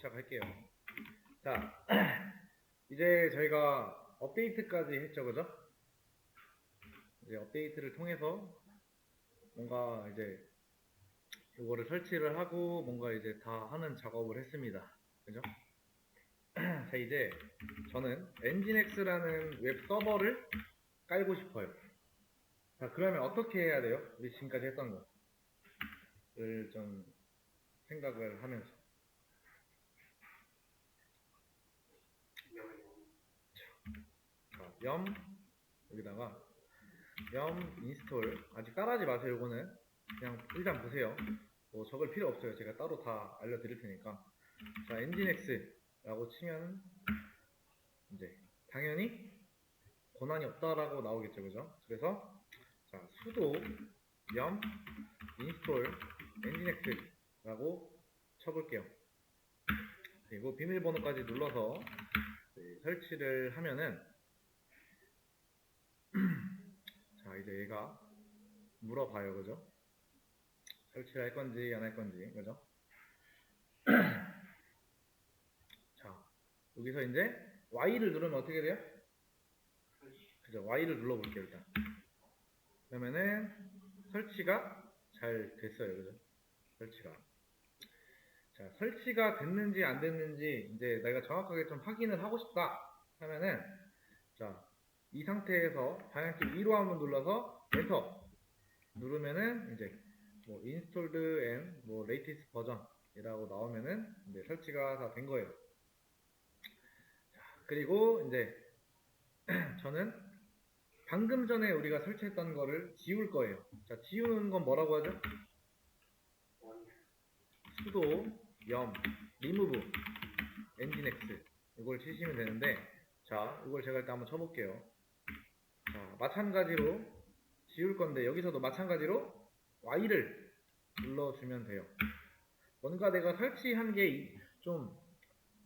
시작할게요. 자, 이제 저희가 업데이트까지 했죠, 그죠? 이제 업데이트를 통해서 뭔가 이제 이거를 설치를 하고 뭔가 이제 다 하는 작업을 했습니다. 그죠? 자, 이제 저는 엔진엑스라는 웹 서버를 깔고 싶어요. 자, 그러면 어떻게 해야 돼요? 우리 지금까지 했던 거를 좀 생각을 하면서. 자, 염 여기다가 염 인스톨 아직 따라하지 마세요. 이거는 그냥 일단 보세요. 뭐 적을 필요 없어요. 제가 따로 다 알려드릴 테니까. 자, 엔진엑스라고 치면 이제 당연히 권한이 없다라고 나오겠죠, 그죠? 그래서 자 sudo 염 install nginx라고 쳐볼게요. 그리고 비밀번호까지 눌러서 네, 설치를 하면은 자 이제 얘가 물어봐요, 그죠? 설치를 할 건지 안 할 건지, 그죠? 자 여기서 이제 Y를 누르면 어떻게 돼요? 그죠? Y를 눌러볼게요, 일단. 그러면은 설치가 잘 됐어요. 그죠? 설치가. 자, 설치가 됐는지 안 됐는지 이제 내가 정확하게 좀 확인을 하고 싶다 하면은 자, 이 상태에서 방향키 위로 한번 눌러서 엔터 누르면은 이제 뭐 installed and 뭐 latest version이라고 나오면은 이제 설치가 다 된 거예요. 자, 그리고 이제 저는 방금 전에 우리가 설치했던 거를 지울 거예요. 자, 지우는 건 뭐라고 하죠? sudo 염 remove nginx 이걸 치시면 되는데 자, 이걸 제가 일단 한번 쳐볼게요. 자, 마찬가지로 지울 건데 여기서도 마찬가지로 Y를 눌러주면 돼요. 뭔가 내가 설치한 게좀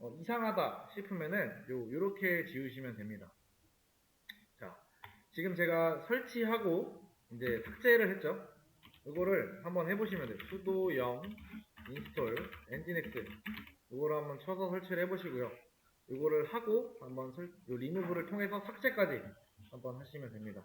어, 이상하다 싶으면은 요 요렇게 지우시면 됩니다. 자, 지금 제가 설치하고 이제 삭제를 했죠. 이거를 한번 해보시면 돼요. sudo 영 install nginx 이거를 한번 쳐서 설치를 해보시고요. 이거를 하고 한번 리무브를 통해서 삭제까지 한번 하시면 됩니다.